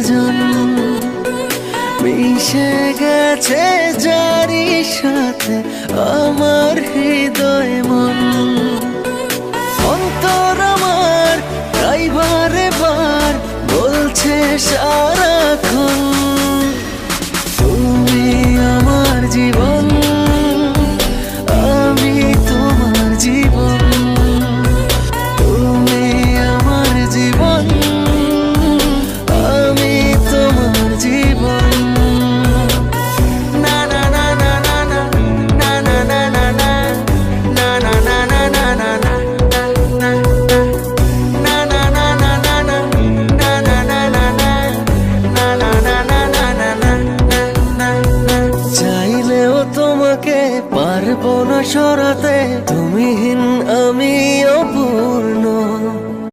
দুজন মিশে গেছে যারি সাথে আমার হৃদয় মন। অন্তর আমার তাই বারে বার বলছে সারাক্ষণ পারব না সরাতে তুমি হিন্দু